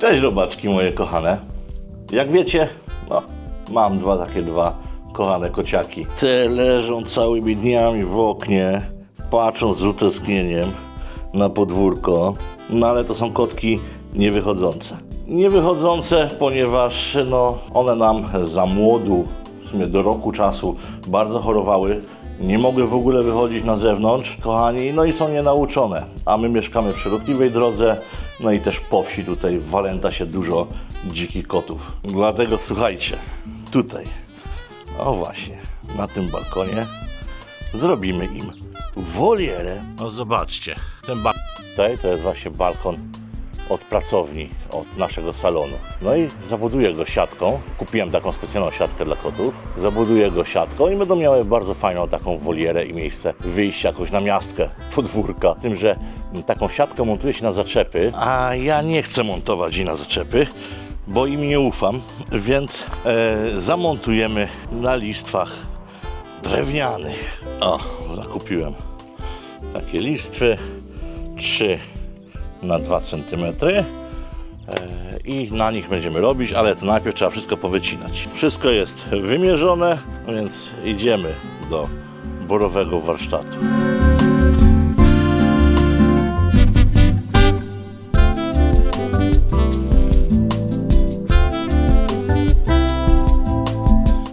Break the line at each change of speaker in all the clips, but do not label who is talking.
Cześć robaczki moje kochane. Jak wiecie, no, mam dwa takie dwa kochane kociaki. Te leżą całymi dniami w oknie, patrząc z utęsknieniem na podwórko. No ale to są kotki niewychodzące. Niewychodzące, ponieważ no, one nam za młodu, w sumie do roku czasu, bardzo chorowały. Nie mogły w ogóle wychodzić na zewnątrz, kochani, no i są nienauczone. A my mieszkamy przy ruchliwej drodze, no i też po wsi tutaj walęta się dużo dzikich kotów. Dlatego słuchajcie, tutaj, o właśnie, na tym balkonie zrobimy im wolierę. No zobaczcie, ten balkon tutaj to jest właśnie balkon od pracowni, od naszego salonu. No i zabuduję go siatką. Kupiłem taką specjalną siatkę dla kotów. Zabuduję go siatką i będą miały bardzo fajną taką wolierę i miejsce wyjścia jakoś na miastkę, podwórka. Tym, że taką siatkę montuje się na zaczepy, a ja nie chcę montować jej na zaczepy, bo im nie ufam, więc e, zamontujemy na listwach drewnianych. O, zakupiłem takie listwy 3 na 2 cm e, i na nich będziemy robić, ale to najpierw trzeba wszystko powycinać. Wszystko jest wymierzone, więc idziemy do borowego warsztatu.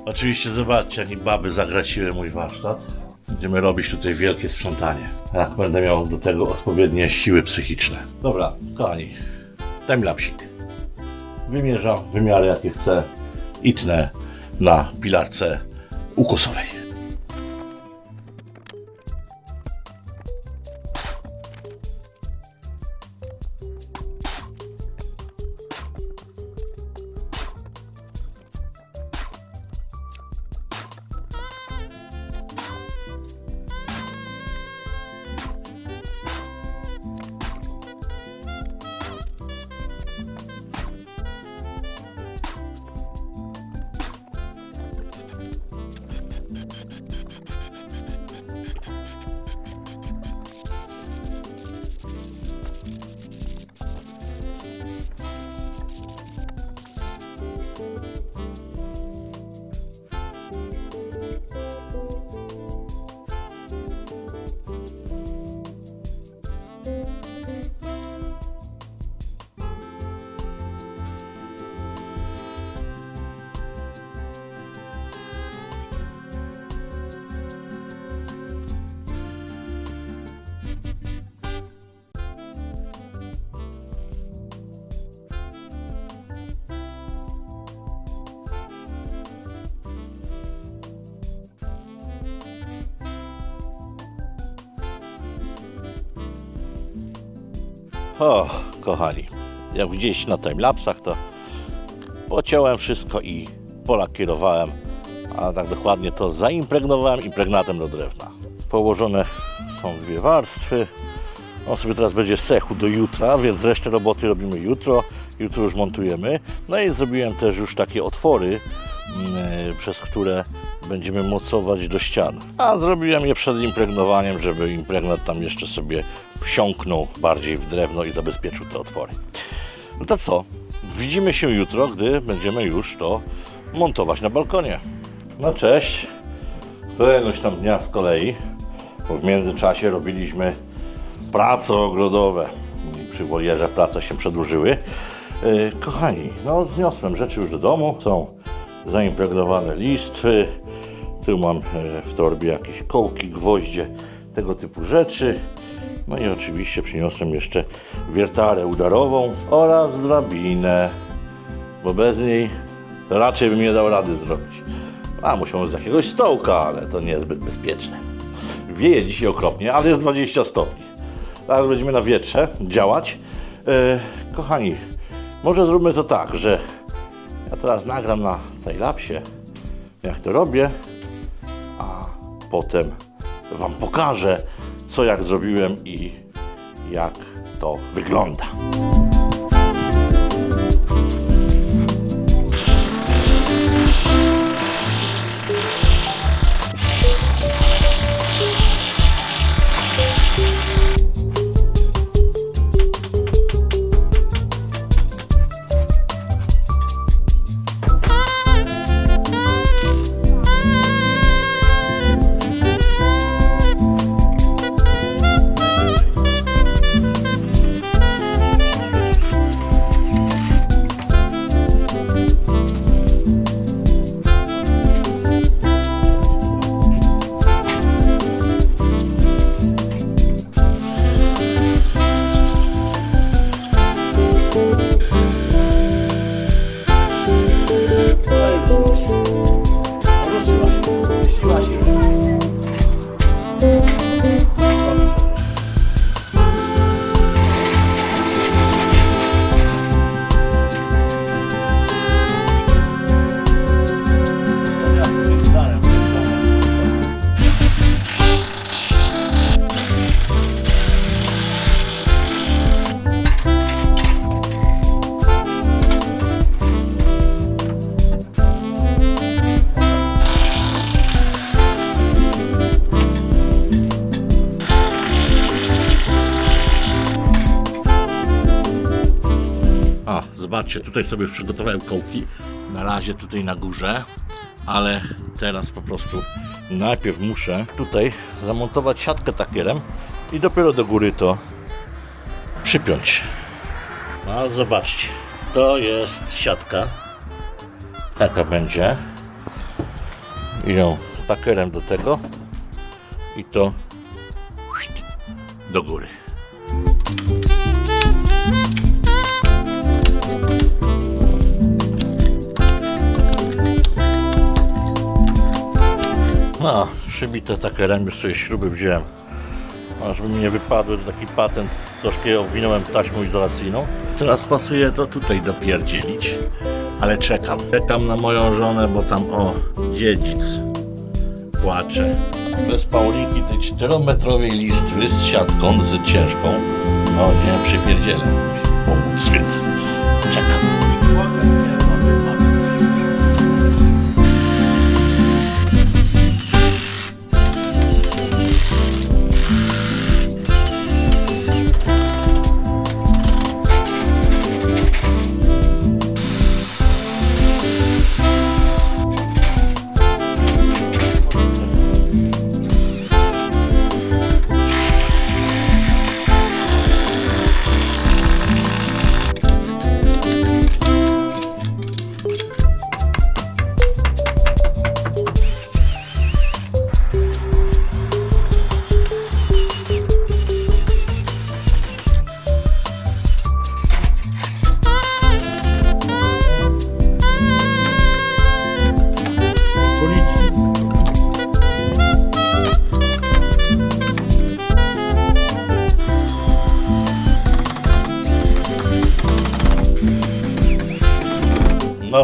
Oczywiście zobaczcie, jak baby zagraciły mój warsztat. Będziemy robić tutaj wielkie sprzątanie. Jak będę miał do tego odpowiednie siły psychiczne. Dobra, kochani, timelapsik. Wymierzam wymiary jakie chcę i tnę na pilarce ukosowej. O, kochani, jak widzieliście na timelapsach, to pociąłem wszystko i polakierowałem, a tak dokładnie to zaimpregnowałem impregnatem do drewna. Położone są dwie warstwy. On sobie teraz będzie sechł do jutra, więc resztę roboty robimy jutro. Jutro już montujemy. No i zrobiłem też już takie otwory, mm, przez które będziemy mocować do ścian. A zrobiłem je przed impregnowaniem, żeby impregnat tam jeszcze sobie wsiąknął bardziej w drewno i zabezpieczył te otwory. No to co? Widzimy się jutro, gdy będziemy już to montować na balkonie. No cześć. Któregoś tam dnia z kolei, bo w międzyczasie robiliśmy prace ogrodowe. I Przy wolierze prace się przedłużyły. Yy, kochani, no zniosłem rzeczy już do domu. Są zaimpregnowane listwy. Tu mam e, w torbie jakieś kołki, gwoździe, tego typu rzeczy. No i oczywiście przyniosłem jeszcze wiertarę udarową oraz drabinę, bo bez niej to raczej bym nie dał rady zrobić. A musiałem z jakiegoś stołka, ale to nie jest zbyt bezpieczne. Wieje dzisiaj okropnie, ale jest 20 stopni. Teraz będziemy na wietrze działać. E, kochani, może zróbmy to tak, że ja teraz nagram na tej lapsie, jak to robię, a potem Wam pokażę, co jak zrobiłem i jak to wygląda. Zobaczcie, tutaj sobie już przygotowałem kołki. Na razie tutaj na górze, ale teraz po prostu najpierw muszę tutaj zamontować siatkę takierem i dopiero do góry to przypiąć. A zobaczcie, to jest siatka. Taka będzie. I ją takierem do tego i to do góry. No, przybite takerem, już sobie śruby wziąłem. A żeby mi nie wypadły, to taki patent, troszkę ją owinąłem taśmą izolacyjną. Teraz pasuje to tutaj dopierdzielić, ale czekam. Czekam na moją żonę, bo tam, o, dziedzic płacze. Bez Paulinki tej 4-metrowej listwy z siatką, z ciężką, no nie przypierdzielę. Pomóc, więc czekam.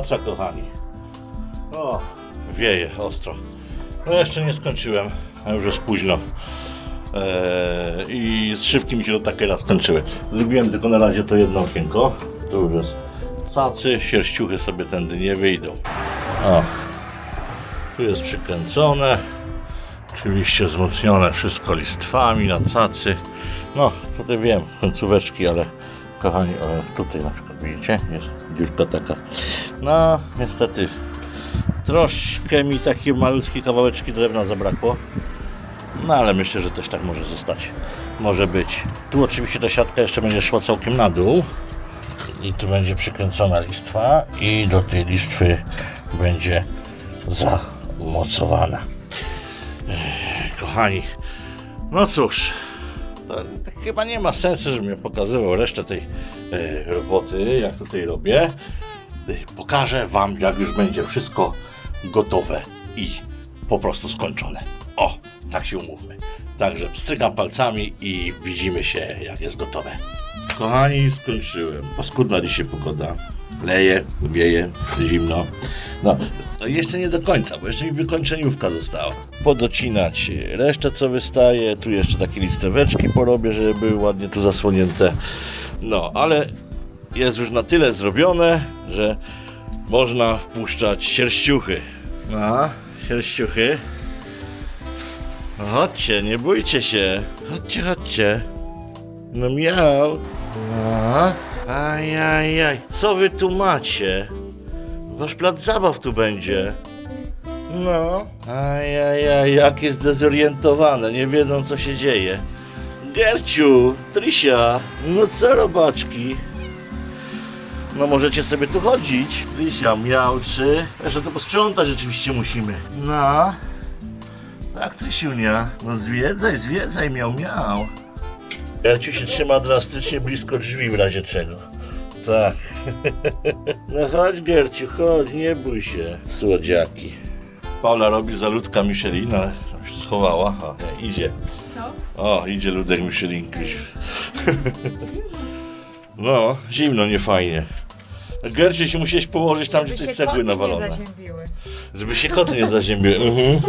Co kochani? O, wieje ostro. No jeszcze nie skończyłem, a już jest późno. Eee, I zszywki mi się do takiej skończyły. Zrobiłem tylko na razie to jedno okienko. Tu już jest cacy, sierściuchy sobie tędy nie wyjdą. O, tu jest przykręcone. Oczywiście wzmocnione wszystko listwami na cacy. No, tutaj wiem, końcóweczki, ale kochani, o, tutaj na przykład widzicie, jest dziurka taka. No, niestety troszkę mi takie malutkie kawałeczki drewna zabrakło. No ale myślę, że też tak może zostać. Może być. Tu oczywiście ta siatka jeszcze będzie szła całkiem na dół. I tu będzie przykręcona listwa i do tej listwy będzie zamocowana. Kochani, no cóż, to, to chyba nie ma sensu, żebym ja pokazywał resztę tej e, roboty, jak tutaj robię. E, Pokażę Wam, jak już będzie wszystko gotowe i po prostu skończone. O, tak się umówmy. Także pstrykam palcami i widzimy się, jak jest gotowe. Kochani, skończyłem. Paskudna dzisiaj pogoda. Leje, wieje, zimno. No, to jeszcze nie do końca, bo jeszcze mi wykończeniówka została. Podocinać resztę, co wystaje. Tu jeszcze takie listeweczki porobię, żeby były ładnie tu zasłonięte. No, ale jest już na tyle zrobione, że można wpuszczać sierściuchy. No, sierściuchy. No Chodźcie, nie bójcie się. Chodźcie, chodźcie. No miał. No. Ajajaj. Co wy tu macie? Wasz plac zabaw tu będzie. No. Ajajaj, jakie zdezorientowane. Nie wiedzą, co się dzieje. Gerciu, Trysia, no co robaczki? No możecie sobie tu chodzić. Trysia miałczy. Jeszcze to posprzątać rzeczywiście musimy. No. Tak, Trysiunia. No zwiedzaj, zwiedzaj, miał, miał. Gerciu się trzyma drastycznie blisko drzwi w razie czego. Tak. No chodź Gerciu, chodź, nie bój się. Słodziaki. Paula robi za ludka Michelin, ale tam się schowała. O, nie, idzie.
Co?
O, idzie ludek Michelin. No, zimno, nie fajnie. Gercie się musiałeś położyć tam, gdzie
Żeby
te
się
cegły
koty
nawalone.
nie zaziębiły.
Żeby się koty nie zaziębiły. Mhm.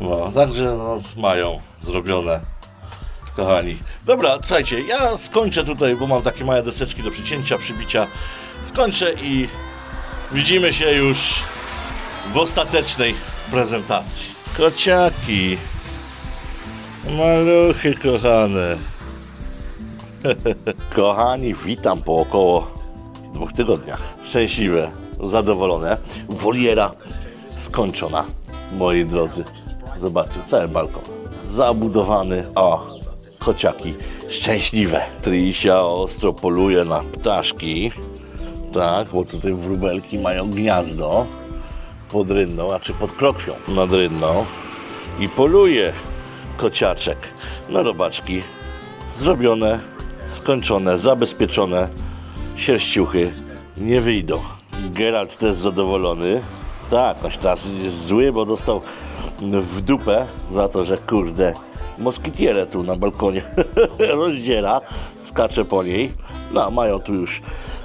No, także no, mają zrobione. Kochani. Dobra, słuchajcie, ja skończę tutaj, bo mam takie małe deseczki do przycięcia, przybicia. Skończę i widzimy się już w ostatecznej prezentacji. Kociaki. Maluchy kochane. Kochani, witam po około dwóch tygodniach. Szczęśliwe, zadowolone. Woliera skończona, moi drodzy. Zobaczcie, cały balkon zabudowany. O, kociaki szczęśliwe. Trisia ostro poluje na ptaszki. Tak, bo tutaj wróbelki mają gniazdo pod rynną, a czy pod krokwią nad rynną i poluje kociaczek na robaczki zrobione, skończone, zabezpieczone sierściuchy nie wyjdą. Geralt też zadowolony. Tak, noś teraz jest zły, bo dostał w dupę za to, że kurde moskitierę tu na balkonie rozdziera, skacze po niej. No, mają tu już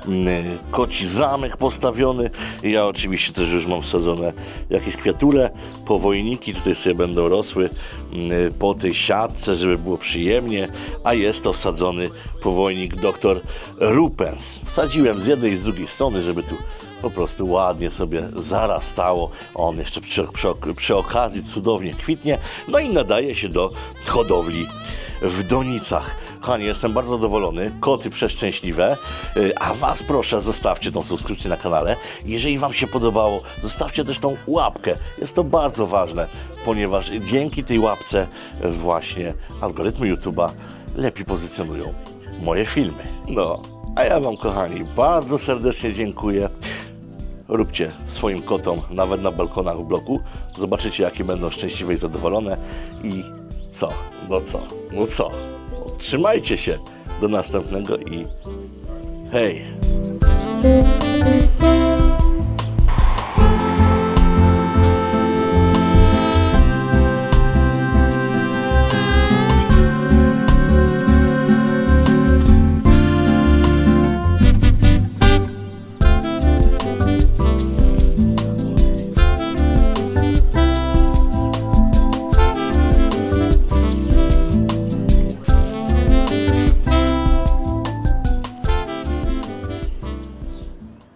mm, koci zamek postawiony. Ja oczywiście też już mam wsadzone jakieś kwiatule, powojniki tutaj sobie będą rosły mm, po tej siatce, żeby było przyjemnie, a jest to wsadzony powojnik dr Rupens. Wsadziłem z jednej i z drugiej strony, żeby tu po prostu ładnie sobie zarastało. On jeszcze przy, przy, przy okazji cudownie kwitnie, no i nadaje się do hodowli w donicach. Kochani, jestem bardzo zadowolony, koty przeszczęśliwe, Y, a Was proszę, zostawcie tą subskrypcję na kanale. Jeżeli Wam się podobało, zostawcie też tą łapkę. Jest to bardzo ważne, ponieważ dzięki tej łapce właśnie algorytmy YouTube'a lepiej pozycjonują moje filmy. No, a ja Wam, kochani, bardzo serdecznie dziękuję róbcie swoim kotom, nawet na balkonach w bloku. Zobaczycie, jakie będą szczęśliwe i zadowolone. I co? No co? No co? Trzymajcie się. Do następnego i hej!